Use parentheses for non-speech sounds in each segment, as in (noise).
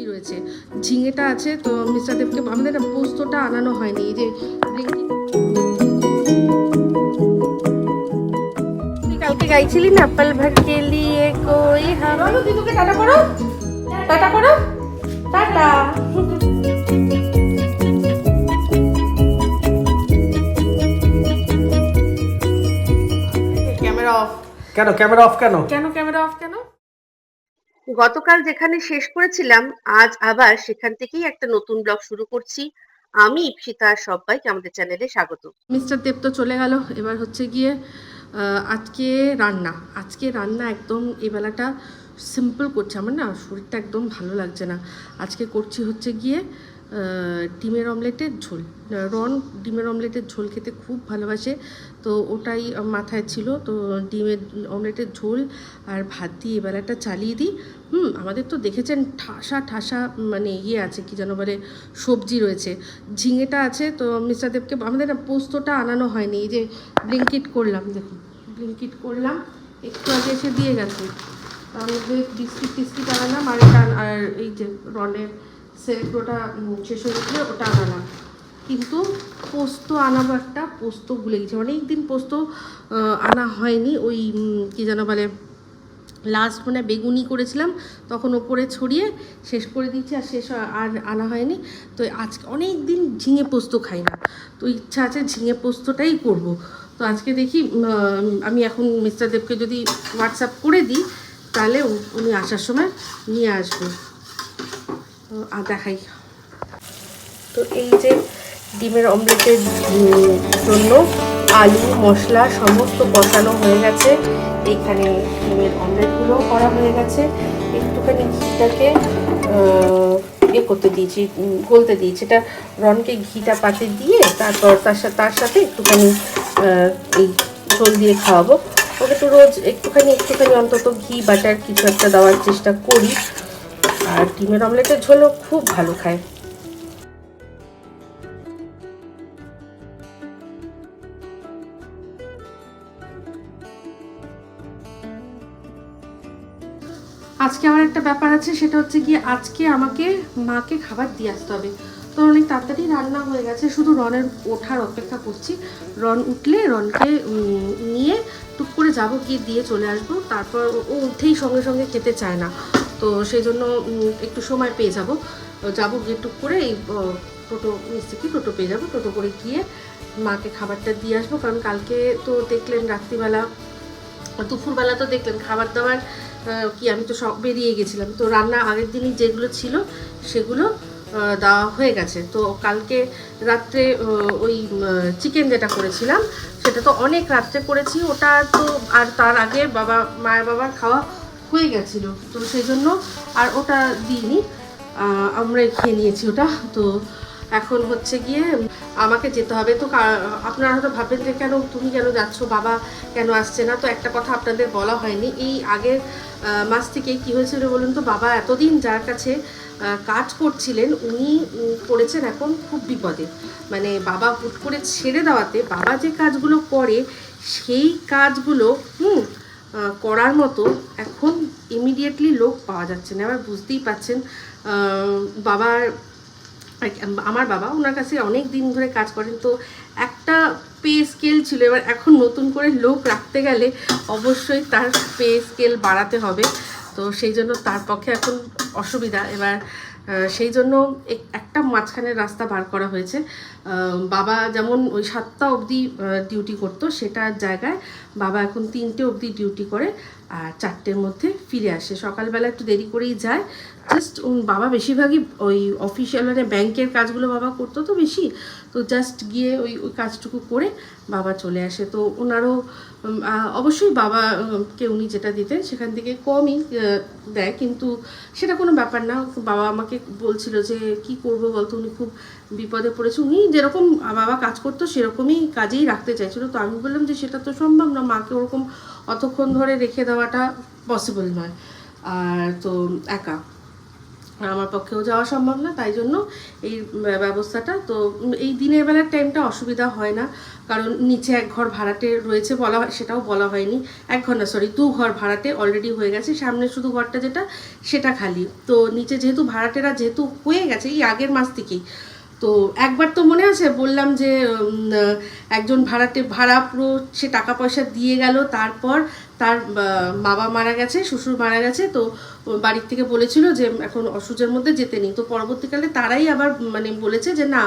সবজি রয়েছে। ঝিঙেটা আছে তো মিস্টার দেবকে আমাদের পোস্তটা আনানো হয়নি এই যে কালকে গাইছিলি না পল ভর কে লিয়ে কোই দিদুকে টাটা করো। টাটা করো। টাটা। Camera off. কেন ক্যামেরা অফ কেন? কেন ক্যামেরা কেন গতকাল যেখানে শেষ করেছিলাম, আজ আবার সেখান থেকেই একটা নতুন ব্লগ শুরু করছি। আমি ইপসিতা সবাইকে আমাদের চ্যানেলে স্বাগত। মিস্টার দেব তো চলে গেল। এবার হচ্ছে গিয়ে আজকে রান্না। আজকে রান্না একদম এই বেলাটা সিম্পল করছে। আমার না শরীরটা একদম ভালো লাগছে না। আজকে করছি হচ্ছে গিয়ে ডিমের অমলেটের ঝোল। রন ডিমের অমলেটের ঝোল খেতে খুব ভালোবাসে। তো ওটাই মাথায় ছিল। তো ডিমের অমলেটের ঝোল আর ভাত দিয়ে এবেলাটা চালিয়ে দিই। হুম, আমাদের তো দেখেছেন ঠাসা ঠাসা মানে ইয়ে আছে কি যেন বলে, সবজি রয়েছে। ঝিঙেটা আছে, তো মিস্টার দেবকে আমাদের পোস্তটা আনানো হয়নি। এই যে ব্লিঙ্কিট করলাম, দেখুন। ব্লিঙ্কিট করলাম। একটু আগে এসে দিয়ে গেছে। তার বিস্কিট টিস্কিট আনালাম। আর আর এই যে রনের সেলফোটা শেষ হয়ে গেছিল ওটা আনালাম। কিন্তু পোস্ত আনাবো একটা, পোস্ত ভুলে গেছি। অনেক দিন পোস্ত আনা হয়নি। ওই কি যেন বলে লাস্ট মানে বেগুনি করেছিলাম, তখন ওপরে ছড়িয়ে শেষ করে দিয়েছি আর শেষ আর আনা হয়নি। তো আজকে অনেক দিন ঝিঙে পোস্ত খাই না। তো ইচ্ছা আছে ঝিঙে পোস্তটাই করব। তো আজকে দেখি আমি এখন মিস্টার দেবকে যদি হোয়াটসঅ্যাপ করে দিই, তাহলে উনি আসার সময় নিয়ে আসবে। দেখাই। তো এই যে ডিমের অমলেটের জন্য আলু, মশলা সমস্ত কষানো হয়ে গেছে। এইখানে ডিমের অমলেটগুলো করা হয়ে গেছে। একটুখানি ঘিটাকে ইয়ে করতে দিয়েছি গলতে দিয়েছি। এটা রনকে ঘিটা পাতে দিয়ে তারপর তার সাথে তার সাথে একটুখানি এই ঝোল দিয়ে খাওয়াবো। ওকে তো রোজ একটুখানি একটুখানি অন্তত ঘি, বাটার কিছু একটা দেওয়ার চেষ্টা করি। আর ডিমের অমলেটের ঝোলও খুব ভালো খায়। আজকে আমার একটা ব্যাপার আছে, সেটা হচ্ছে গিয়ে আজকে আমাকে মাকে খাবার দিয়ে আসতে হবে। তো অনেক তাড়াতাড়ি রান্না হয়ে গেছে, শুধু রনের ওঠার অপেক্ষা করছি। রন উঠলে রনকে নিয়ে টুক করে যাব, গিয়ে দিয়ে চলে আসব। তারপর ও উঠেই সঙ্গে সঙ্গে খেতে চায় না। তো সেই জন্য একটু সময় পেয়ে যাব। যাব গিয়ে টুক করে এই টোটো মিস্ত্রিকে টোটো পেয়ে যাব। টোটো করে গিয়ে মাকে খাবারটা দিয়ে আসব। কারণ কালকে তো দেখলেন রাত্রিবেলা, দুপুরবেলা তো দেখলেন খাবার দাবার কি আমি তো সব বেরিয়ে গেছিলাম। তো রান্না আগের দিনই যেগুলো ছিল সেগুলো দেওয়া হয়ে গেছে। তো কালকে রাত্রে ওই চিকেন যেটা করেছিলাম, সেটা তো অনেক রাত্রে করেছি। ওটা তো আর তার আগে বাবা, মায়ের বাবার খাওয়া হয়ে গেছিল। তো সেই জন্য আর ওটা দিইনি। আহ, আমরাই খেয়ে নিয়েছি ওটা। তো এখন হচ্ছে গিয়ে আমাকে যেতে হবে। তো আপনারা হয়তো ভাববেন যে কেন তুমি কেন যাচ্ছ বাবা কেন আসছে না? তো একটা কথা আপনাদের বলা হয়নি। এই আগের মাস থেকে কি হয়েছিল বলুন তো? বাবা এতদিন যার কাছে কাজ করছিলেন উনি পড়েছেন এখন খুব বিপদে। মানে বাবা হুট করে ছেড়ে দেওয়াতে বাবা যে কাজগুলো করে সেই কাজগুলো হুম করার মতো এখন ইমিডিয়েটলি লোক পাওয়া যাচ্ছে না। এবার বুঝতেই পাচ্ছেন বাবার আমার বাবা ওনার কাছে অনেক দিন ধরে কাজ করেন, তো একটা পে স্কেল ছিল। এবার এখন নতুন করে লোক রাখতে গেলে অবশ্যই তার পে স্কেল বাড়াতে হবে। তো সেই জন্য তার পক্ষে এখন অসুবিধা। এবার সেই জন্য এক- একটা মাঝখানের রাস্তা বার করা হয়েছে। বাবা যেমন ওই সাতটা অবধি ডিউটি করতো সেটার জায়গায় বাবা এখন তিনটে অবধি ডিউটি করে। আর চারটের মধ্যে ফিরে আসে। সকালবেলা একটু দেরি করেই যায়। জাস্ট বাবা বেশিরভাগই ওই অফিসিয়াল মানে ব্যাংকের কাজগুলো বাবা করতো তো বেশি। তো জাস্ট গিয়ে ওই ওই কাজটুকু করে বাবা চলে আসে। তো ওনারও অবশ্যই বাবাকে উনি যেটা দিতেন সেখান থেকে কমই দেয়। কিন্তু সেটা কোনো ব্যাপার না। বাবা আমাকে বলছিল যে, কি করব বলতো? উনি খুব বিপদে পড়েছে। উনি যেরকম বাবা কাজ করতো সেরকমই কাজেই রাখতে চাইছিল। তো আমি বললাম যে, সেটা তো সম্ভব না। মাকে ওরকম অতক্ষণ ধরে রেখে দেওয়াটা পসিবল নয়। আর তো একা। আমার পক্ষেও যাওয়া সম্ভব না, তাই জন্য এই ব্যবস্থাটা, তো এই দিনের বেলার টাইমটা অসুবিধা হয় না। কারণ নিচে এক ঘর ভাড়াটে রয়েছে বলা হয়, সেটাও বলা হয়নি। এক ঘর না সরি দু ঘর ভাড়াটে অলরেডি হয়ে গেছে। সামনে শুধু ঘরটা যেটা, সেটা খালি। তো নিচে যেহেতু ভাড়াটেরা যেহেতু হয়ে গেছে, এই আগের মাস থেকেই তো একবার তো মনে আছে, বললাম যে একজন ভাড়াটে, ভাড়া পুরো সে টাকা পয়সা দিয়ে গেল, তারপর তার বাবা মারা গেছে, শ্বশুর মারা গেছে, তো বাড়ির থেকে বলেছিল যে, এখন অসুজের মধ্যে যেতে নেই। তো পরবর্তীকালে তারাই আবার মানে বলেছে যে, না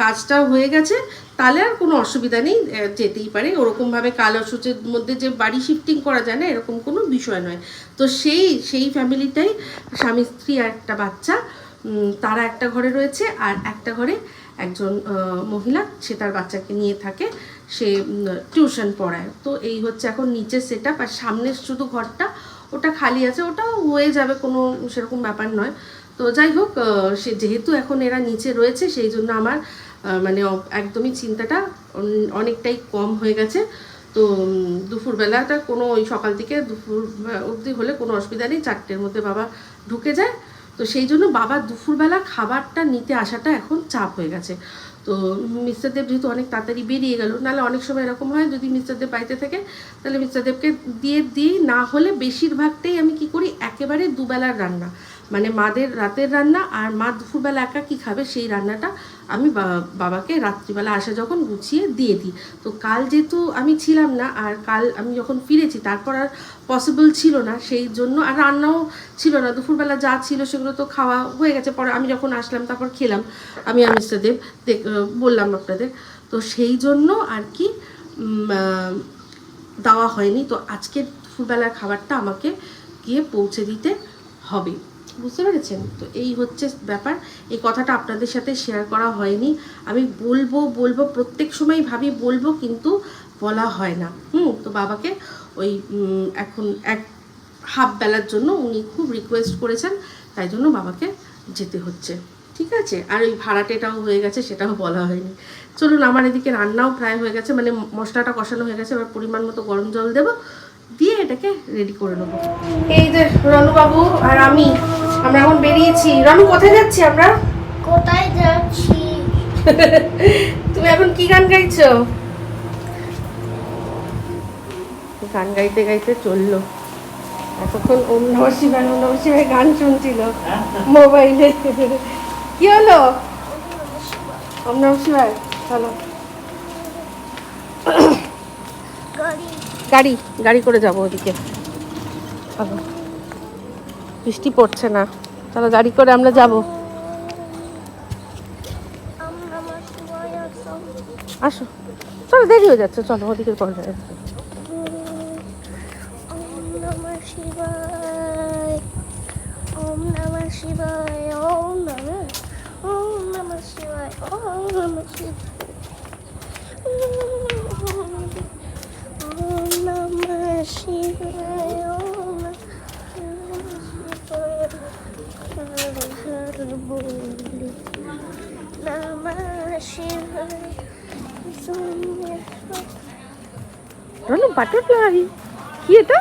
কাজটা হয়ে গেছে, তাহলে আর কোনো অসুবিধা নেই যেতেই পারে। ওরকমভাবে কাল অসুচের মধ্যে যে বাড়ি শিফটিং করা যায় না, এরকম কোনো বিষয় নয়। তো সেই সেই ফ্যামিলিটাই স্বামী স্ত্রী আর একটা বাচ্চা। তারা একটা ঘরে রয়েছে আর একটা ঘরে একজন মহিলা, সে তার বাচ্চাকে নিয়ে থাকে, সে টিউশন পড়ায়। তো এই হচ্ছে এখন নিচের সেট আপ আর সামনের শুধু ঘরটা, ওটা খালি আছে, ওটাও হয়ে যাবে কোনো সেরকম ব্যাপার নয়। তো যাই হোক সে যেহেতু এখন এরা নিচে রয়েছে, সেই জন্য আমার মানে একদমই চিন্তাটা অনেকটাই কম হয়ে গেছে। তো দুপুরবেলাটা কোনো ওই সকাল থেকে দুপুর অবধি হলে কোনো অসুবিধা নেই, চারটের মধ্যে বাবা ঢুকে যায়। তো সেই জন্য বাবা দুপুরবেলা খাবারটা নিতে আসাটা এখন চাপ হয়ে গেছে। তো মিস্টার দেব যেহেতু অনেক তাড়াতাড়ি বেরিয়ে গেল, নাহলে অনেক সময় এরকম হয় যদি মিস্টার দেব বাড়িতে থাকে, তাহলে মিস্টার দেবকে দিয়ে দিই না হলে বেশিরভাগটাই আমি কি করি, একেবারে দুবেলার রান্না। মানে মাদের রাতের রান্না আর মা দুপুরবেলা একা কী খাবে সেই রান্নাটা আমি বাবাকে রাত্রিবেলা আসা যখন গুছিয়ে দিয়ে দিই। তো কাল যেহেতু আমি ছিলাম না আর কাল আমি যখন ফিরেছি তারপর আর পসিবল ছিল না, সেই জন্য আর রান্নাও ছিল না। দুপুরবেলা যা ছিল সেগুলো তো খাওয়া হয়ে গেছে। পরে আমি যখন আসলাম তারপর খেলাম। আমি আর মিস্টার দেব বললাম আপনাদের। তো সেই জন্য আর কি দেওয়া হয়নি। তো আজকে দুপুরবেলার খাবারটা আমাকে গিয়ে পৌঁছে দিতে হবে। বুঝতে পেরেছেন? তো এই হচ্ছে ব্যাপার। এই কথাটা আপনাদের সাথে শেয়ার করা হয়নি। আমি বলব বলব, প্রত্যেক সময় ভাবি বলব কিন্তু বলা হয় না। হুম, তো বাবাকে ওই এখন এক হাফ বেলার জন্য উনি খুব রিকোয়েস্ট করেছেন, তাই জন্য বাবাকে যেতে হচ্ছে। ঠিক আছে? আর ওই ভাড়াটেটাও হয়ে গেছে, সেটাও বলা হয়নি। চলুন, আমার এদিকে রান্নাও প্রায় হয়ে গেছে মানে মশলাটা কষানো হয়ে গেছে, এবার পরিমাণ মতো গরম জল দেবো, দিয়ে এটাকে রেডি করে নেব। এই যে রনুবাবু আর আমি আমরা এখন বেরিয়েছি। রনু কোথায় যাচ্ছি আমরা? কোথায় যাচ্ছি? তুমি এখন কি গান গাইছো? গান গাইতে গাইতে চলল। এতক্ষণ ওম নম শিবায় ওম নম শিবায় গান শুনছিল মোবাইলে। কি হলো? ওম নম শিবায় চলো। গাড়ি। গাড়ি গাড়ি করে যাব ওদিকে। চলো। বৃষ্টি পড়ছে না চলো গাড়ি করে আমরা যাব আসো চলো দেরি হয়ে যাচ্ছে চলো ওদিকে কল যায় ওম নমঃ শিবায় ওম নমঃ শিবায় ওম নমঃ ওম নমঃ শিবায় ওম নমঃ শিবায় ওম নমঃ শিবায় ওম নমঃ শিবায় হর হর বলি নমঃ শিবায় সোমেশ্বর রনো বাটারফ্লাই কি এটা?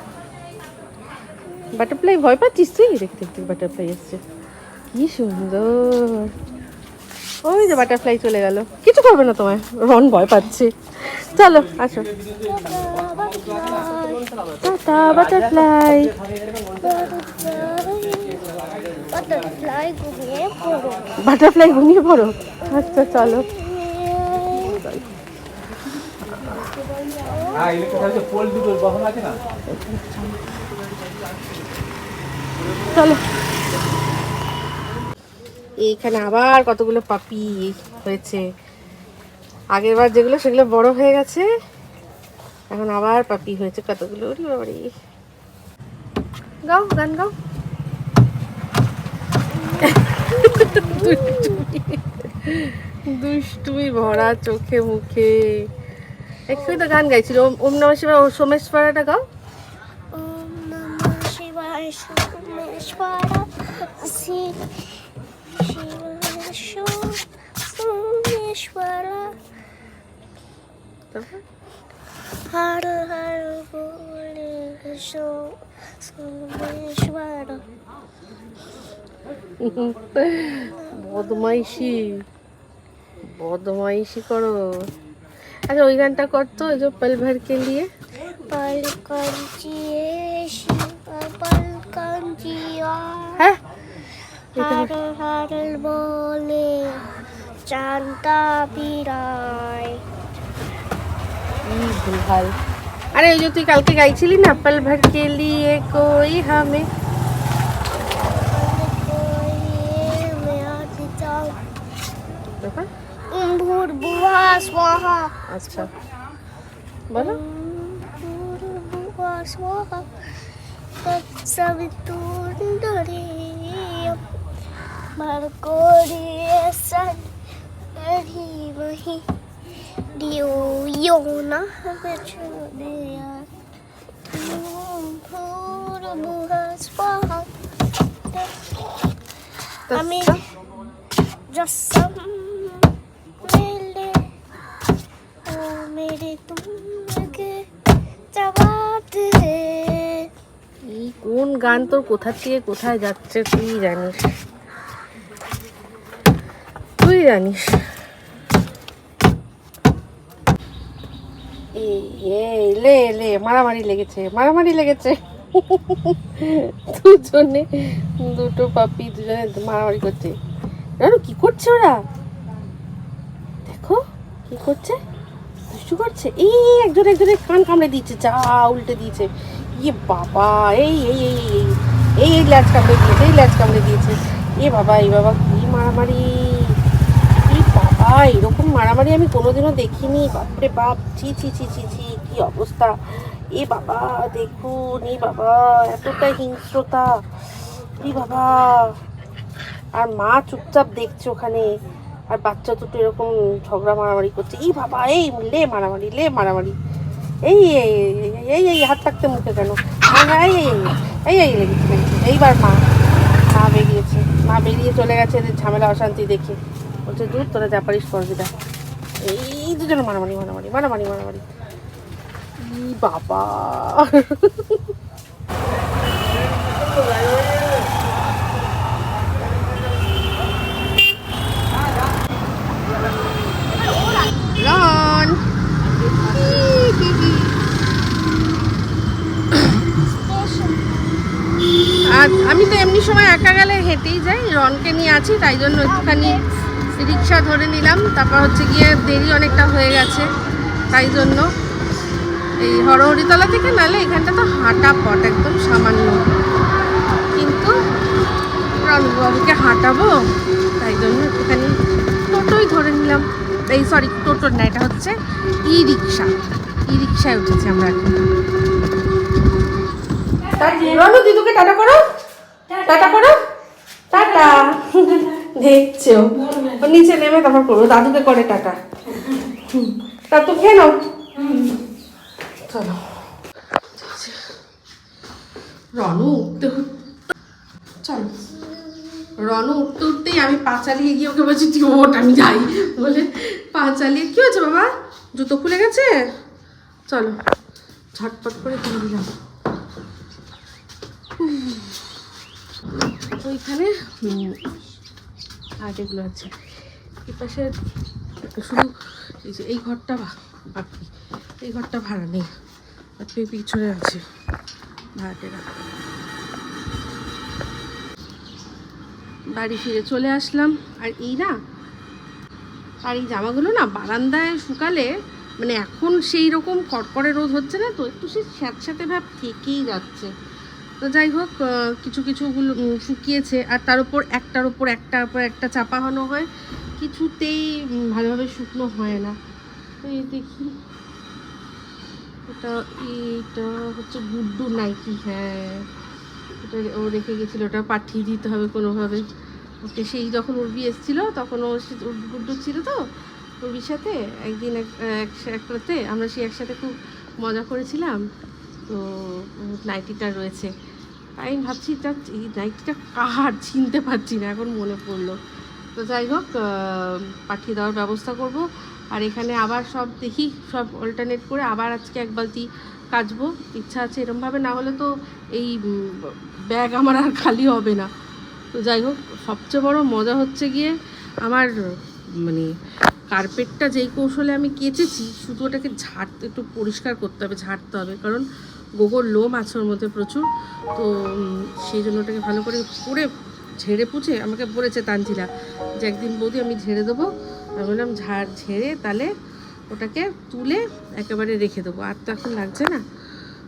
বাটারফ্লাই ভয় পাচ্ছিস তুই? দেখতে দেখতে বাটারফ্লাই এসছে। কি সুন্দর। ওই যে বাটারফ্লাই চলে গেল। কিছু করবে না তোমায়। রন ভয় পাচ্ছে। চলো আসো। টাটা বাটারফ্লাই বাটারফ্লাই ঘুমিয়ে পড়ো। বাটারফ্লাই ঘুমিয়ে পড়ো? আচ্ছা চলো। হ্যাঁ চলো। এইখানে আবার কতগুলো পাপি হয়েছে। আগের বার যেগুলো সেগুলো বড় হয়ে গেছে। এখন আবার পাপি হয়েছে কতগুলো গাও গান গাও। দুষ্টুমি ভরা চোখে মুখে। একটুই তো গান গাইছিল। ওম- নমঃ শিবায় ও সোমেশ্বরাটা গাও। ওম নমঃ শিবায় সোমেশ্বর। শিব শিবায় সো- তারপর? হর হর বলে সো- সোমেশ্বর। বদমাইশি। বদমাইশি করো। আচ্ছা ওই গানটা করতো ওই যে পল ভরকে লিয়ে পল কঞ্চিয়ে পল হ্যাঁ? বলে চান্তা বিরায়। আরে ওই যে তুই কালকে গাইছিলি না পল ভরকে লিয়ে কই হামে? সোহা সোহা আচ্ছা বলো সোহা তৎসবিতুন্দরে মার্কোরিয়ে সন হরি মহি দিও ইয়ো না বেচনে ভূর মুহা সোহা আমি just some मेरे तुम लगे जवाब दे এই কোন গান তোর কোথা থেকে কোথায় যাচ্ছে তুই জানিস তুই জানিস এই এই লে লে মারামারি লেগেছে মারামারি লেগেছে দুজনে দুটো পাপি দুজনে মারামারি করছে জানো কি করছে ওরা দেখো কি করছে দুষ্টু করছে? এই একজন একজনের কান কামড়ে দিয়েছে, যা উল্টে দিয়েছে। ইয়ে বাবা, এই এই এই এই এই এই ল্যাচ কামড়ে দিয়েছে, এই ল্যাচ কামড়ে দিয়েছে। এ বাবা এই বাবা, কি মারামারি? এই বাবা, এরকম মারামারি আমি কোনোদিনও দেখিনি। বাপরে বাপ, ছি ছি ছি ছি ছি, কি অবস্থা। এ বাবা, দেখুন, এ বাবা, এতটা হিংস্রতা। এই বাবা, আর মা চুপচাপ দেখছে ওখানে। আর বাচ্চা দুটো এরকম ঝগড়া মারামারি করছে এই বাবা এই লে মারামারি লে মারামারি এই এই এই, এই হাত থাকতে মুখে কেন এই এই এই লেগেছে এইবার মা মা বেরিয়েছে মা বেরিয়ে চলে গেছে এদের ঝামেলা অশান্তি দেখে বলছে দূর তোরা যা পারিস করবি এই দুজনে মারামারি মারামারি মারামারি মারামারি ই বাবা রন আর আমি তো এমনি সময় একা গেলে হেঁটেই যাই। রনকে নিয়ে আছি, তাই জন্য একটুখানি রিক্সা ধরে নিলাম। তারপর হচ্ছে গিয়ে দেরি অনেকটা হয়ে গেছে, তাই জন্য। এই হরহরিতলা থেকে নালে এখানটা তো হাঁটা পট একদম সামান্য। কিন্তু রনবাবুকে হাঁটাবো, তাই জন্য একটুখানি টোটোই ধরে নিলাম। এই সরি টোটোর না, এটা হচ্ছে ই রিক্সা ই রিক্সায় উঠেছি আমরা এখন। রনু দিদুকে টাটা করো। টাটা করো। টাটা। দেখছ। নিচে নেমে তারপর করব। দাদুকে করে টাটা। তা তো খেয়ে নাও। চলো। রনু উঠতে উঠ- চলো। রনু উঠতে উঠতেই আমি পা চালিয়ে গিয়ে ওকে বলছি, তুই আমি যাই। বলে পা চালিয়ে কি হয়েছে বাবা? জুতো খুলে গেছে? চলো। ঝটপট করে তুলে দিলাম। ওইখানে আর এগুলো আছে। এই পাশে শুধু এই যে এই ঘরটা বাকি। এই ঘরটা ভাড়া নেই। পে- পিছনে আছে ভাড়াটেরা। বাড়ি ফিরে চলে আসলাম। আর এই না, আর এই জামাগুলো না বারান্দায় শুকালে মানে এখন সেই রকম কড়কড়ে রোদ হচ্ছে না তো, একটু সেই স্যাঁতস্যাঁতে ভাব থেকেই যাচ্ছে। তো যাই হোক কিছু কিছুগুলো শুকিয়েছে আর তার উপর একটার উপর একটার উপর একটা চাপানো হয়। কিছুতেই ভালোভাবে শুকনো হয় না। তো এই দেখি। এটা, এইটা হচ্ছে গুড্ডু নাইকি হ্যাঁ। ওটা ও রেখে গেছিল, ওটা পাঠিয়ে দিতে হবে কোনোভাবে। ওকে সেই যখন উর্বি এসেছিল, তখন ও গুড্ডু ছিল তো, উর্বির সাথে। একদিন এক, এক- একসাথে আমরা সেই একসাথে খুব মজা করেছিলাম। তো নাইটিটা রয়েছে। তাই আমি ভাবছি এটা এই নাইটিটা কার? চিনতে পারছি না, এখন মনে পড়ল। তো যাই হোক পাঠিয়ে দেওয়ার ব্যবস্থা করব। আর এখানে আবার সব দেখি, সব অল্টারনেট করে আবার আজকে এক বালতি কাচবো। ইচ্ছা আছে এরমভাবে, না হলে তো এই ব্যাগ আমার আর খালি হবে না। তো যাই হোক, সবচেয়ে বড় মজা হচ্ছে গিয়ে আমার মানে কার্পেটটা যেই কৌশলে আমি কেচেছি, শুধু ওটাকে ঝাড়তে, একটু পরিষ্কার করতে হবে, ঝাড়তে হবে। কারণ গোবর লোম আছে ওর মধ্যে প্রচুর, তো সেই জন্য ওটাকে ভালো করে পুড়ে, ঝেড়ে পুছে আমাকে বলেছে তানজিলা যে একদিন বৌদি আমি ঝেড়ে দেবো। আমি বললাম, ঝাড়, ঝেড়ে তাহলে ওটাকে তুলে একেবারে রেখে দেবো। আর তো এখন লাগছে না।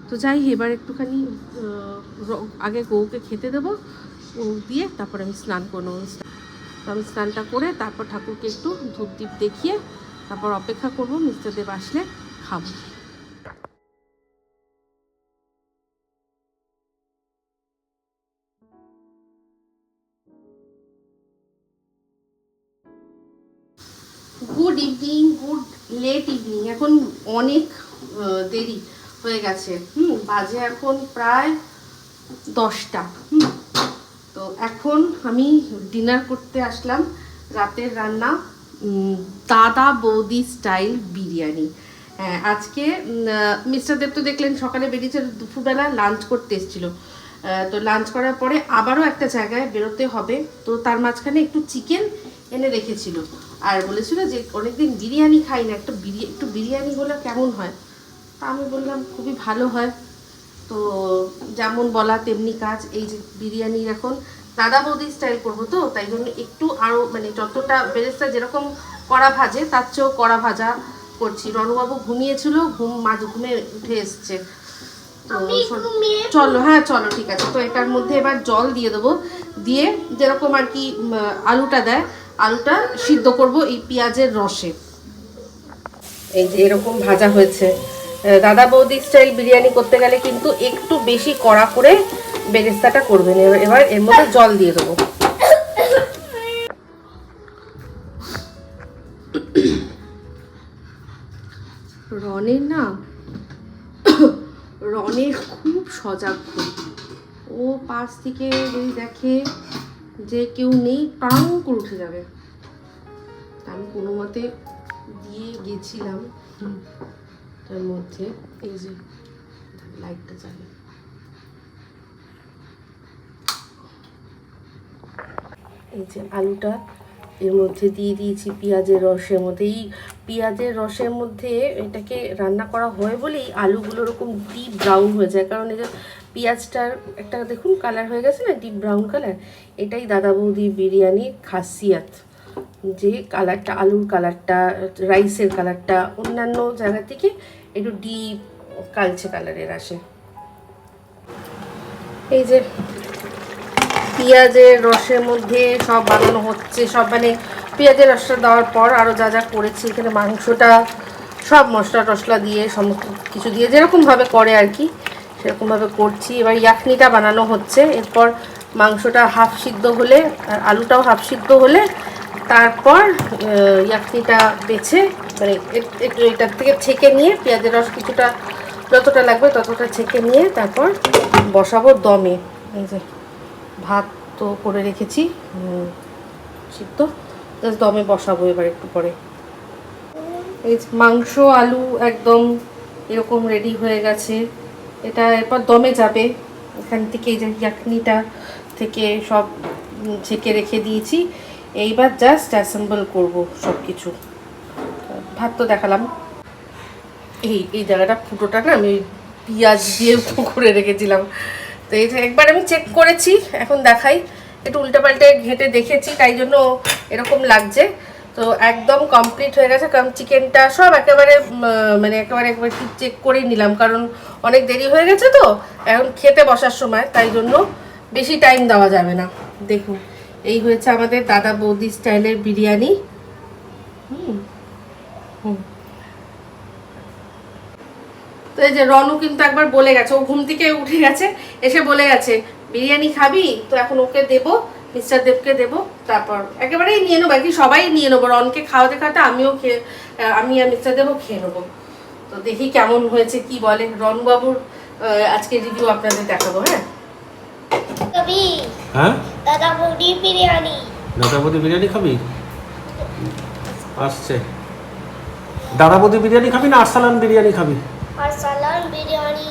তো যাই, এবার একটুখানি আগে গৌকে খেতে দেবো ও দিয়ে তারপর আমি স্নান করে নেব তো আমি স্নানটা করে তারপর ঠাকুরকে একটু ধূপ দ্বীপ দেখিয়ে তারপর অপেক্ষা করব, মিস্টার দেব আসলে খাব। লেট ইভিনিং এখন অনেক দেরি হয়ে গেছে। হুম, বাজে এখন প্রায় দশটা। হুম, তো এখন আমি ডিনার করতে আসলাম রাতের রান্না দাদা বৌদি স্টাইল বিরিয়ানি। হ্যাঁ আজকে মিস্টার দেব তো দেখলেন সকালে বেরিয়েছে, দুপুরবেলা লাঞ্চ করতে এসেছিল। তো লাঞ্চ করার পরে আবারও একটা জায়গায় বেরোতে হবে। তো তার মাঝখানে একটু চিকেন এনে রেখেছিল। আর বলেছিল যে অনেকদিন বিরিয়ানি খাই না একটা বিরিয়ানি একটু বিরিয়ানি হলে কেমন হয়? তা আমি বললাম খুবই ভালো হয়। তো যেমন বলা তেমনি কাজ এই যে বিরিয়ানির এখন দাদা বৌদি স্টাইল করব তো তাই জন্য একটু আরও মানে যতটা বেরেস্তা যেরকম কড়া ভাজে তার চেয়েও কড়া ভাজা করছি। রণবাবু ঘুমিয়েছিল ঘুম মাঝ ঘুমে উঠে এসছে। তো চলো হ্যাঁ চলো ঠিক আছে। তো এটার মধ্যে এবার জল দিয়ে দেবো। দিয়ে যেরকম আর কি আলুটা দেয় আলুটা সিদ্ধ করব এই পেঁয়াজের রসে। এই যে এরকম ভাজা হয়েছে। দাদা বৌদি স্টাইল বিরিয়ানি করতে গেলে কিন্তু একটু বেশি কড়া করে বেরেস্তাটা করবেন। এবার এবার এর মধ্যে জল দিয়ে দেবো। রনের না রনের খুব সজাগ ও পাশ থেকে যদি দেখে যে কেউ নেই, টাং করে উঠে যাবে। আমি কোনো মতে দিয়ে গেছিলাম। তার মধ্যে এই যে, লাইটটা জ্বালে। এই যে আলুটা, এর মধ্যে দিয়ে দিয়েছি পেঁয়াজের রসের মধ্যে। এই পেঁয়াজের রসের মধ্যে এটাকে রান্না করা হয় বলেই আলুগুলো ওরকম ডিপ ব্রাউন হয়ে যায়। কারণ যে পেঁয়াজটার একটা দেখুন কালার হয়ে গেছে না ডিপ ব্রাউন কালার এটাই দাদা বৌদি বিরিয়ানির খাসিয়াত। যে কালারটা আলুর কালারটা রাইসের কালারটা অন্যান্য জায়গা থেকে একটু ডিপ কালচে কালারের আসে। এই যে পেঁয়াজের রসের মধ্যে সব বানানো হচ্ছে, সব মানে পেঁয়াজের রসটা দেওয়ার পর আরও যা যা করেছি, এখানে মাংসটা সব মশলা টশলা দিয়ে, সমস্ত কিছু দিয়ে, যেরকমভাবে করে আর কি। সেরকমভাবে করছি। এবার ইয়াকনিটা বানানো হচ্ছে। এরপর মাংসটা হাফ সিদ্ধ হলে, আর আলুটাও হাফ সিদ্ধ হলে তারপর ইয়াকনিটা বেছে মানে একটু এটার থেকে ছেঁকে নিয়ে পেঁয়াজের রস কিছুটা, যতটা লাগবে ততটা ছেঁকে নিয়ে তারপর বসাবো দমে। এই যে ভাত তো করে রেখেছি সিদ্ধ। জাস্ট দমে বসাবো এবার একটু পরে। এই মাংস, আলু একদম এরকম রেডি হয়ে গেছে। এটা এরপর দমে যাবে। এখান থেকে এই যে ইয়াকনিটা থেকে সব ছেঁকে রেখে দিয়েছি। এইবার জাস্ট অ্যাসেম্বল করব সব কিছু ভাত তো দেখালাম। এই এই জায়গাটা ফুটোটা না আমি পেঁয়াজ দিয়ে (laughs) করে রেখেছিলাম। তো এই একবার আমি চেক করেছি, এখন দেখাই। একটু উল্টে পাল্টে ঘেঁটে দেখেছি, তাই জন্য এরকম লাগছে। তো একদম কমপ্লিট হয়ে গেছে, কারণ চিকেনটা সব একেবারে মানে একেবারে, একবার চেক করেই নিলাম, কারণ অনেক দেরি হয়ে গেছে তো, এখন খেতে বসার সময়, তাই জন্য বেশি টাইম দেওয়া যাবে না। দেখুন, এই হয়েছে আমাদের দাদা বৌদি স্টাইলের বিরিয়ানি। হুম হুম। তো এই যে রনু কিন্তু একবার বলে গেছে, ও ঘুম থেকে উঠে গেছে, এসে বলে গেছে, বিরিয়ানি খাবি? তো এখন ওকে দেবো মিস্টার দেবকে দেবো তারপর একেবারেই নিয়ে নেব আর কি সবাই নিয়ে নেব। রনকে খাওয়াতে খাওয়াতে আমিও খেয়ে আমি আর মিস্টার দেবও খেয়ে নেব। তো দেখি কেমন হয়েছে কি বলে। রনবাবুর আজকে রিভিউ আপনাদের দেখাবো হ্যাঁ? কবি হ্যাঁ? দাদা বৌদি বিরিয়ানি। দাদা বৌদি বিরিয়ানি খাবি? আসছে। দাদা বৌদি বিরিয়ানি খাবি না আরসালান বিরিয়ানি খাবি? আর বিরিয়ানি।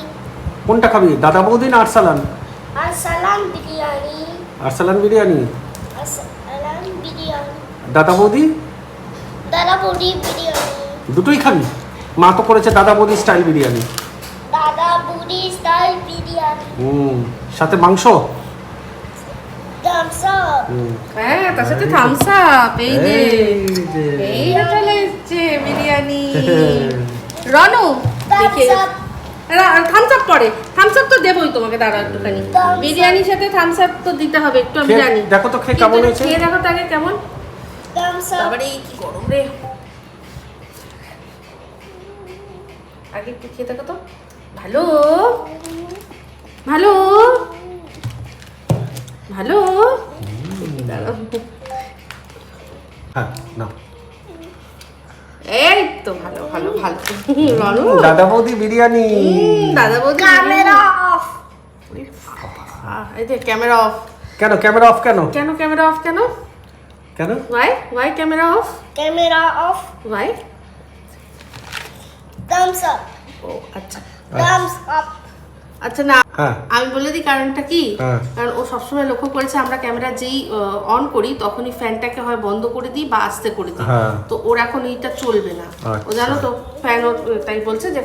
কোনটা খাবি? দাদা বৌদি না আরসালান? আর সালান বিরিয়ানি। আরসালান বিরিয়ানি? বিরিয়ানি। দাদা বৌদি? দাদা বৌদি বিরিয়ানি। দুটোই খাবি? মা তো করেছে দাদা বৌদি স্টাইল বিরিয়ানি। দাদা বৌদি স্টাইল বিরিয়ানি। হুম সাথে মাংস? থামস আপ হুম। হ্যাঁ তার সাথে থামস আপ এই যে এই যে। চলে এসছে বিরিয়ানি। (laughs) রনু থামস আপ পরে। থামস আপ তো দেবই তোমাকে দাঁড়া একটুখানি। বিরিয়ানির সাথে থামস আপ তো দিতে হবে একটু আমি জানি। দেখো তো খেয়ে কেমন হয়েছে? খেয়ে দেখো তো আগে কেমন। থামস আপ তারপরে কি গরম রে। আগে একটু খেয়ে দেখো তো। ভালো? ভালো? ভালো? দাঁড়াও। হ্যাঁ না এই তো ভালো ভালো ভালো। (laughs) রনু? দাদা বৌদি বিরিয়ানি। দাদা বৌদি ক্যামেরা অফ এই যে ক্যামেরা অফ কেন ক্যামেরা অফ কেন? কেন ক্যামেরা অফ কেন? কেন? Why why camera off camera off why Thums Up ও আচ্ছা। থামস আপ আচ্ছা না হ্যাঁ। আমি বলে দিই কারণটা কি? হ্যাঁ। কারণ ও সবসময় লক্ষ্য করেছে আমরা ক্যামেরা যেই অন করি তখনই ফ্যানটাকে হয় বন্ধ করে দিই বা আস্তে করে দিই। হ্যাঁ। তো ওর এখন এইটা চলবে না। ও আচ্ছা। জানো তো ফ্যান তাই বলছে যে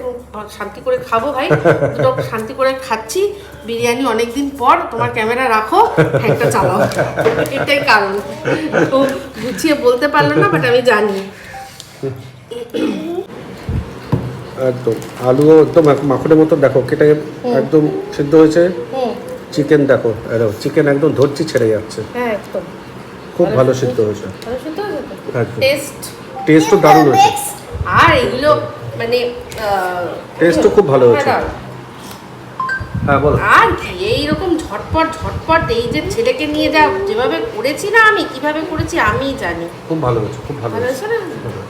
শান্তি করে খাব ভাই। (laughs) দুটো শান্তি করে খাচ্ছি। বিরিয়ানি অনেকদিন পর তোমার ক্যামেরা রাখো ফ্যানটা চালাও। (laughs) এটাই কারণ। ও গুছিয়ে বলতে পারল না বাট আমি জানি। (laughs) একদম। আলুও একদম মাখনের মতো দেখো কেটে একদম সিদ্ধ হয়েছে। চিকেন দেখো চিকেন একদম ধরছি ছেড়ে যাচ্ছে। হ্যাঁ একদম। খুব ভালো সিদ্ধ হয়েছে। ভালো শুনতে হয়েছে টেস্ট টেস্টও দারুণ হয়েছে। আর এগুলো মানে Taste ও খুব ভালো হয়েছে। হ্যাঁ, হ্যাঁ বলো। আর কি এইরকম ঝটপট ঝটপট এই যে ছেলেকে নিয়ে যা যেভাবে করেছি না আমি কীভাবে করেছি আমি জানি। খুব ভালো হয়েছে খুব ভালো হয়েছে। না? ভালো। হয়েছে।